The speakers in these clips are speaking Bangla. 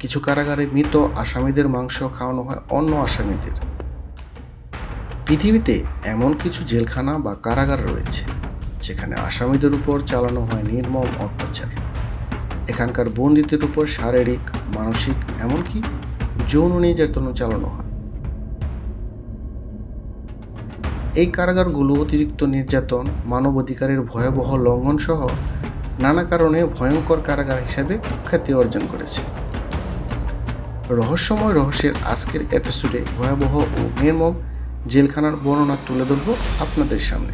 কিছু কারাগারে মৃত আসামিদের মাংস খাওয়ানো হয় অন্য আসামিদের। পৃথিবীতে এমন কিছু জেলখানা বা কারাগার রয়েছে, যেখানে আসামিদের উপর চালানো হয় নির্মম অত্যাচার। এখানকার বন্দীদের উপর শারীরিক, মানসিক, এমনকি যৌন নির্যাতনও চালানো হয়। এই কারাগারগুলো অতিরিক্ত নির্যাতন, মানবাধিকারের ভয়াবহ লঙ্ঘন সহ নানা কারণে ভয়ঙ্কর কারাগার হিসাবে খ্যাতি অর্জন করেছে। রহস্যময় রহস্যের আজকের এপিসোডে ভয়াবহ ও নির্মম জেলখানার বর্ণনা তুলে ধরব আপনাদের সামনে।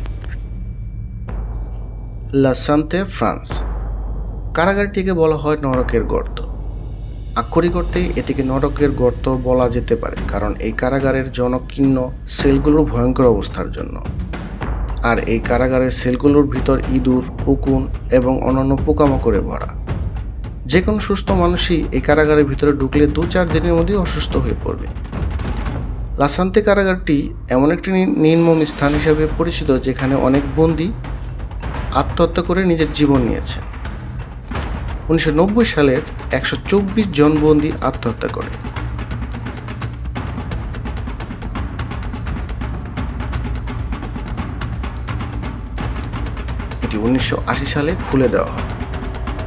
লাসান্তে ফ্রান্স কারাগারটিকে বলা হয় নরকের গর্ত। আক্ষরিক অর্থেই এটিকে নরকের গর্ত বলা যেতে পারে, কারণ এই কারাগারের জনকীর্ণ সেলগুলোর ভয়ঙ্কর অবস্থার জন্য। আর এই কারাগারের সেলগুলোর ভিতর ইঁদুর, উকুন এবং অন্যান্য পোকামাকড়ে ভরা। যে কোনো সুস্থ মানুষই এই কারাগারের ভিতরে ঢুকলে দু চার দিনের মধ্যেই অসুস্থ হয়ে পড়বে। লাসান্তে কারাগারটি এমন একটি নির্মম স্থান হিসেবে পরিচিত যেখানে অনেক বন্দী আত্মহত্যা করে নিজের জীবন নিয়েছে উনিশশো নব্বই সালের একশো চব্বিশ জন বন্দী আত্মহত্যা করে। এটি উনিশশো আশি সালে খুলে দেওয়া হয়।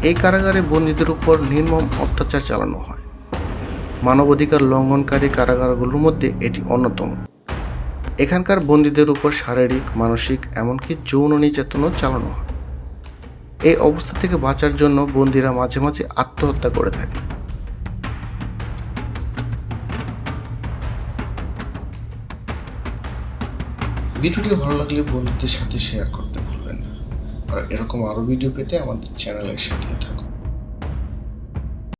এই কারাগারে বন্দীদের উপর নির্মম অত্যাচার চালানো হয়। মানবাধিকার লঙ্ঘনকারী কারাগারগুলোর মধ্যে এটি অন্যতম। এখানকার বন্দীদের উপর শারীরিক, মানসিক, এমনকি যৌন নির্যাতনও চালানো হয়। এই অবস্থা থেকে বাঁচার জন্য বন্দীরা মাঝে মাঝে আত্মহত্যা করে থাকে। ভিডিওটি ভালো লাগলে বন্ধুদের সাথে শেয়ার করতে আর এরকম আরও ভিডিও পেতে আমাদের চ্যানেলের সাথে থাকুন।